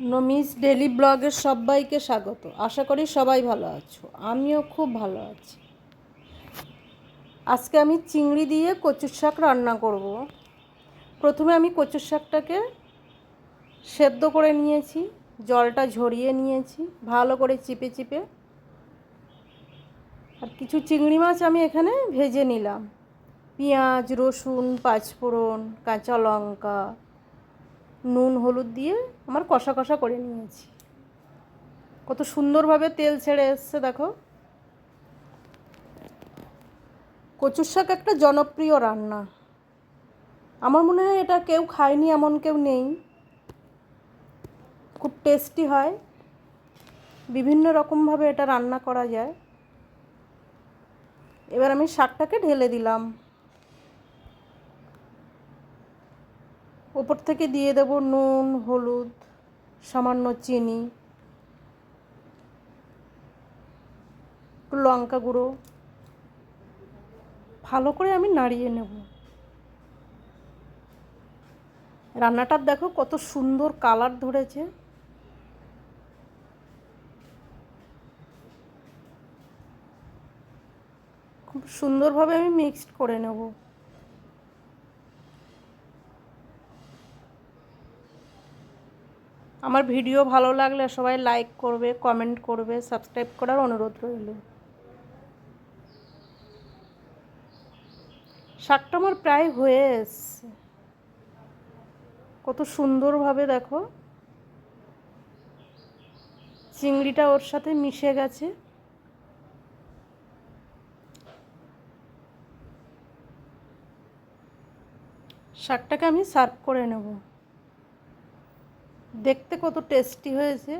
নমিস daily ব্লগের সবাইকে স্বাগত। আশা করি সবাই ভালো আছো। আমিও খুব ভালো আছি। আজকে আমি চিংড়ি দিয়ে কচুর শাক রান্না করব। প্রথমে আমি কচুর শাকটাকে সেদ্ধ করে নিয়েছি, জলটা ঝরিয়ে নিয়েছি, ভালো করে চিপে চিপে। আর কিছু চিংড়ি মাছ আমি এখানে ভেজে নিলাম। পেঁয়াজ, রসুন, পাঁচফোড়ন, কাঁচা লঙ্কা নুন, হলুদ দিয়ে আমার কষা কষা করে নিয়েছি। কত সুন্দরভাবে তেল ছেড়ে এসছে, দেখো। কচুর শাক একটা জনপ্রিয় রান্না। আমার মনে হয় এটা কেউ খায়নি, এমন কেউ নেই। খুব টেস্টি হয়। বিভিন্ন রকমভাবে এটা রান্না করা যায়। এবার আমি শাকটাকে ঢেলে দিলাম। ওপর থেকে দিয়ে দেব নুন, হলুদ, সামান্য চিনি, একটু লঙ্কা গুঁড়ো। ভালো করে আমি নাড়িয়ে নেব। রান্নাটার দেখো কত সুন্দর কালার ধরেছে। খুব সুন্দরভাবে আমি মিক্সড করে নেব। আমার ভিডিও ভালো লাগলে সবাই লাইক করবে কমেন্ট করবে সাবস্ক্রাইব করার অনুরোধ রইল। শাকটা আমার প্রায় হয়ে এসছে। কত সুন্দরভাবে দেখো। চিংড়িটা ওর সাথে মিশে গেছে। শাকটাকে আমি সার্ভ করে নেব। দেখতে কত টেস্টি হয়েছে।